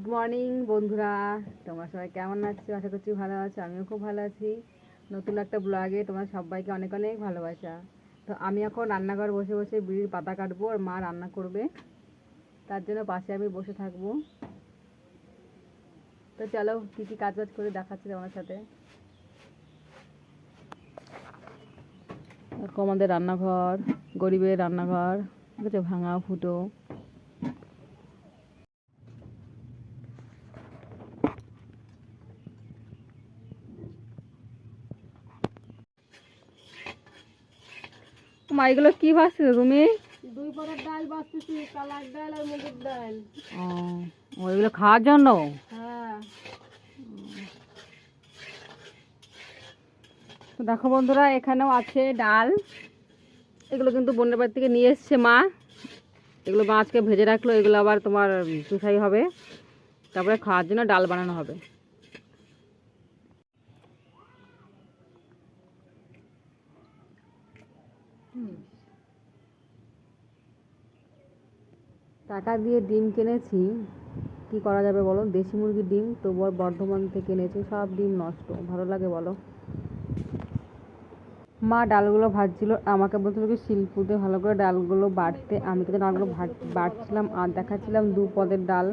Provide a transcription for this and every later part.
Good morning বন্ধুরা। তোমরা সবাই কেমন আছো? আশা করছি ভালো আছো। আমিও খুব ভালো আছি। নতুন একটা ব্লগে তোমার সবাইকে অনেক অনেক ভালোবাসা। তো আমি এখন রান্নাঘর বসে বসে বিড়ির পাতা কাটবো, আর মা রান্না করবে। তার জন্য পাশে আমি বসে থাকব। তো চলো, কী কী কাজ বাজ করে দেখাচ্ছি তোমার সাথে। আমাদের রান্নাঘর, গরিবের রান্নাঘর, ঠিক আছে? ভাঙা, ফুটো। মা এগুলো কি ভাসছে তুমি? দুই ডাল কালার ডাল আর মুগের ডাল। ও ওইগুলো খাওয়ার জন্য? হ্যাঁ। তো দেখো বন্ধুরা এখানেও আছে ডাল। এগুলো কিন্তু বোনের বাড়ি থেকে নিয়ে এসছে মা। এগুলো মা আজকে ভেজে রাখল এগুলো আবার তোমার চুষাই হবে। তারপরে খাওয়ার জন্য ডাল বানানো হবে। টাকা দিয়ে ডিম কিনেছি কি করা যাবে বলো? দেশি মুরগির ডিম আর বর্ধমান থেকে এনেছি সব ডিম নষ্ট ভালো লাগে বলো। মা ডালগুলো ভাজছিল আমাকে বলছিল কি শিলপুতে ভালো করে ডালগুলো বাটতে। আমি তো ডালগুলো বাটছিলাম আর দেখাচ্ছিলাম দু পদের ডাল।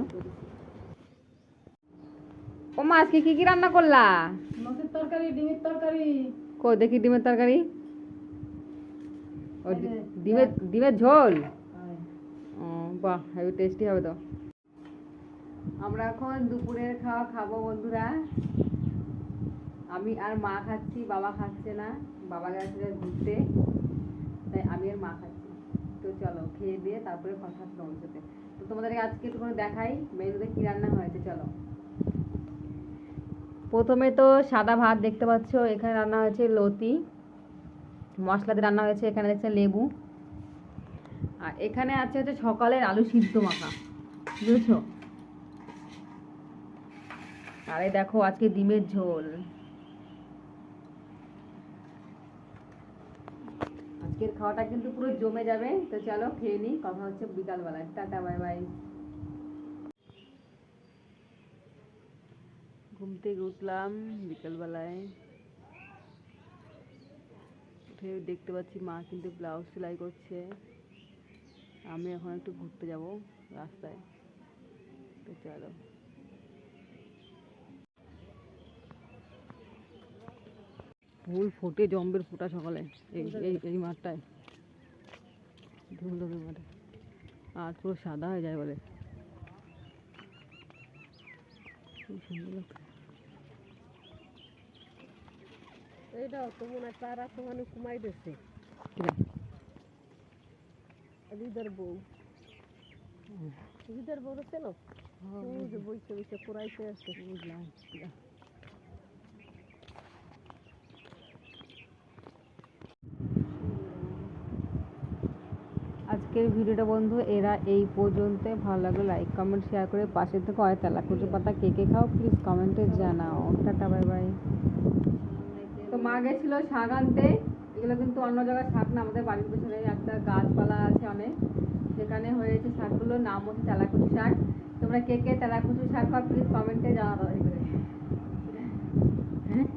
ও মা আজকে কি কি রান্না করলা? মাছের তরকারি ডিমের তরকারি। কই দেখি ডিমের তরকারি? ও ডিমের ডিমের ঝোল? ও বাহ টেস্টি হবে তো। আমরা এখন দুপুরের খাওয়া খাব বন্ধুরা। আমি আর মা খাচ্ছি বাবা খাচ্ছে না। বাবা গেছে ঘুরতে। তাই আমি আর মা খাচ্ছি। তো চলো খেয়ে দিয়ে তারপরে কথা তোমাদের সাথে। তো তোমাদেরকে আজকে একটু করে দেখাই মেনুতে কী রান্না হয়েছে চলো। প্রথমে তো সাদা ভাত দেখতে পাচ্ছ এখানে রান্না হয়েছে লতি। মশলাতে রান্না হয়েছে, এখানে দেখছেন লেবু। আর এখানে আছে হচ্ছে সকালের আলু সিদ্ধ মাখা, বুঝেছ? আর দেখো, আজকে ডিমের ঝোল। আজকের খাওয়াটা কিন্তু পুরো জমে যাবে, তো চলো খেয়ে নিই, কথা হচ্ছে বিকালবেলায়। Tata, bye bye. ঘুম থেকে উঠলাম বিকালবেলায়। উঠে দেখতে পাচ্ছি মা কিন্তু ব্লাউজ সেলাই করছে। আমি এখন একটু ঘুরতে যাব রাস্তায়। তো চলো। ফুল ফোটে জম্বের ফোটা সকালে এই এই মাঠটায়। ধুমধুমি মাঠে। আর পুরো সাদা হয়ে যায় বলে। খুব সুন্দর লাগছে। তো মনে হয় তারা তো মানে? বউ। বউ ছিল ওই যে বইছে বইছে কুড়াইতে আছে। বুঝলাম আজকের ভিডিওটা বন্ধু এরা এই পর্যন্ত ভালো লাগলে লাইক কমেন্ট শেয়ার করে পাশে থেকে হয় তেলা কুচু পাতা কে কে খাও প্লিজ কমেন্টে জানাও। টাটা বাই বাই মা গেছিল শাক আনতে। এগুলো কিন্তু অন্য জায়গায় শাক না, আমাদের বাড়ির পেছনে একটা গাছপালা আছে অনেক। সেখানে হয়েছে শাকগুলো, নাম হচ্ছে তেলাকুচু শাক। তোমরা কে কে তেলাকুচু শাক বা প্লিজ কমেন্টে জানাব করে হ্যাঁ?